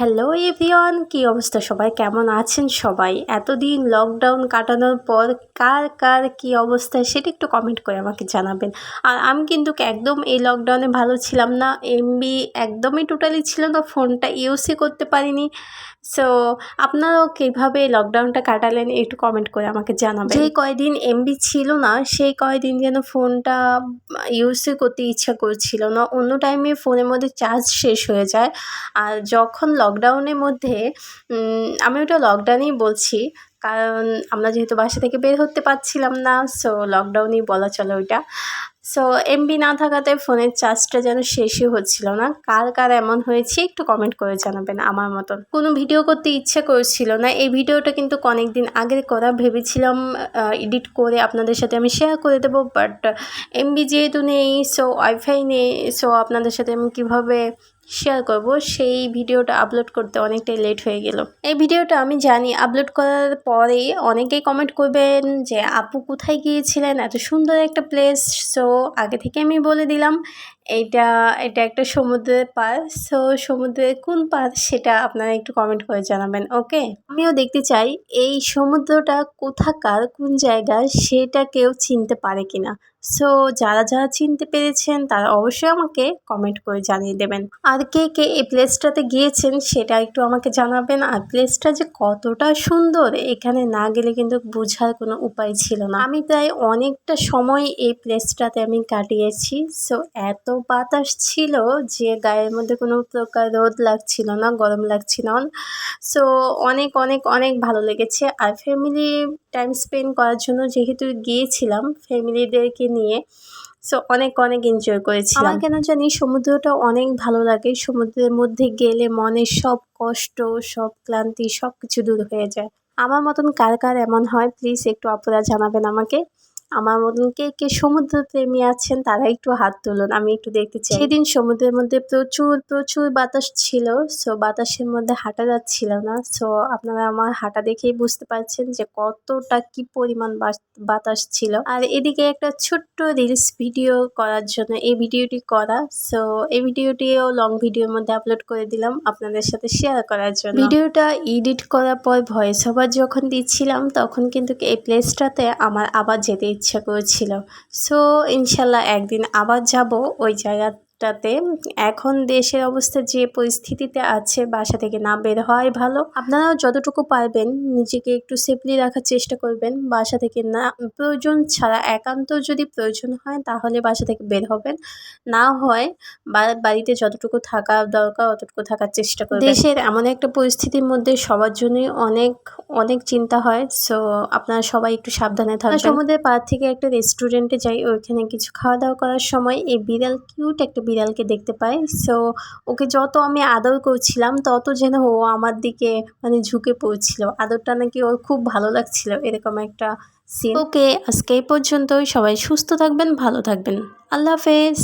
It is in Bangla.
হ্যালো এভরিওয়ান কী অবস্থা? সবাই কেমন আছেন? সবাই, এতদিন লকডাউন কাটানোর পর কার কার কী অবস্থা সেটা একটু কমেন্ট করে আমাকে জানাবেন। আর আমি কিন্তু একদম এই লকডাউনে ভালো ছিলাম না। এমবি একদমই টোটালি ছিল না। ফোনটা ইউজই করতে পারিনি। সো আপনারাও কীভাবে লকডাউনটা কাটালেন একটু কমেন্ট করে আমাকে জানাবেন। যে কয়দিন এমবি ছিল না, সেই কয়দিন যেন ফোনটা ইউজই করতে ইচ্ছা করছিল না। অন্য টাইমে ফোনের মধ্যে চার্জ শেষ হয়ে যায়। আর যখন লকডাউনের মধ্যে আমি ওটা লকডাউনেই বলছি। কারণ আমরা যেহেতু বাসা থেকে বের হতে পারছিলাম না সো লকডাউনেই বলা চলে ওইটা। সো এমবি না থাকাতে ফোনের চার্জটা যেন শেষই হচ্ছিল না। কার কার এমন হয়েছে একটু কমেন্ট করে জানাবেন আমার মতন। কোনো ভিডিও করতে ইচ্ছে করছিল না। এই ভিডিওটা কিন্তু অনেক দিন আগের করা ভেবেছিলাম এডিট করে আপনাদের সাথে আমি শেয়ার করে দেবো বাট এমবি যেহেতু নেই সো ওয়াইফাই নেই সো আপনাদের সাথে আমি কীভাবে শেয়ার করব, সেই ভিডিওটা আপলোড করতে অনেকটাই লেট হয়ে গেল। এই ভিডিওটা আমি জানি আপলোড করার পরে অনেকেই কমেন্ট করবেন যে, আপু কোথায় গিয়েছিলেন? এত সুন্দর একটা প্লেস সো আগে থেকে আমি বলে দিলাম এইটা এটা একটা সমুদ্রের পার সো সমুদ্রের কোন পার সেটা আপনারা একটু কমেন্ট করে জানাবেন ওকে আমিও দেখতে চাই, এই সমুদ্রটা কোথাকার, কোন জায়গায়, সেটা কেউ চিনতে পারে কিনা? সো যারা যারা চিনতে পেরেছেন, তারা অবশ্যই আমাকে কমেন্ট করে জানিয়ে দেবেন। আর কে কে এই প্লেসটাতে গিয়েছেন, সেটা একটু আমাকে জানাবেন। আর প্লেসটা যে কতটা সুন্দর, এখানে না গেলে কিন্তু বোঝার কোনো উপায় ছিল না। আমি প্রায় অনেকটা সময় এই প্লেসটাতে আমি কাটিয়েছি। সো এত বাতাস ছিল যে গায়ের মধ্যে কোনো প্রকার রোদ লাগছিল না, গরম লাগছিল না। সো অনেক অনেক অনেক ভালো লেগেছে। আর ফ্যামিলি টাইম স্পেন্ড করার জন্য যেহেতু গিয়েছিলাম ফ্যামিলিদেরকে নিয়ে সো অনেক অনেক এনজয় করেছি আমার কেন জানি সমুদ্রটা অনেক ভালো লাগে। সমুদ্রের মধ্যে গেলে মনের সব কষ্ট, সব ক্লান্তি সব কিছু দূর হয়ে যায়। আমার মতন কার কার এমন হয়? প্লিজ একটু আপনারা জানাবেন আমাকে। আমার মতন কে কে সমুদ্র প্রেমী আছেন, তারা একটু হাত তুলুন, আমি একটু দেখতে চাই। সেদিন সমুদ্রের মধ্যে প্রচুর প্রচুর বাতাস ছিল সো বাতাসের মধ্যে হাঁটা যাচ্ছিল না সো আপনারা আমার হাঁটা দেখেই বুঝতে পারছেন যে কতটা কি পরিমাণ বাতাস ছিল। আর এদিকে একটা ছোট্ট রিলস ভিডিও করার জন্য, এই ভিডিওটি করা সো এই ভিডিওটিও লং ভিডিওর মধ্যে আপলোড করে দিলাম আপনাদের সাথে শেয়ার করার জন্য। ভিডিওটা এডিট করার পর ভয়েস ওভার যখন দিচ্ছিলাম, তখন কিন্তু এই প্লেসটাতে আমার আবার যেতে ইচ্ছা করেছিল। সো ইনশাল্লাহ একদিন আবার যাব ওই জায়গা টাতে এখন দেশের অবস্থা যে পরিস্থিতিতে আছে বাসা থেকে না বের হওয়াই ভালো। আপনারাও যতটুকু পারবেন নিজেকে একটু সেফলি রাখার চেষ্টা করবেন। বাসা থেকে না প্রয়োজন ছাড়া একান্ত যদি প্রয়োজন হয় তাহলে বাসা থেকে বের হবেন। না হয় বাড়িতে যতটুকু থাকা দরকার অতটুকু থাকার চেষ্টা করবেন। দেশের এমন একটা পরিস্থিতির মধ্যে সবার জন্যই অনেক অনেক চিন্তা হয়। সো আপনারা সবাই একটু সাবধানে থাকবেন। সমুদ্রের পাড় থেকে একটা রেস্টুরেন্টে যাই ওইখানে কিছু খাওয়া দাওয়া করার সময় এই বিড়াল কিউট একটা বিড়ালকে দেখতে পাই সো ওকে যত আমি আদর করছিলাম, তত যেন ও আমার দিকে মানে ঝুঁকে পড়ছিল। আদরটা নাকি ওর খুব ভালো লাগছিল, এরকম একটা সিন ওকে আজকে এই পর্যন্তই। সবাই সুস্থ থাকবেন, ভালো থাকবেন। আল্লাহ হাফেজ।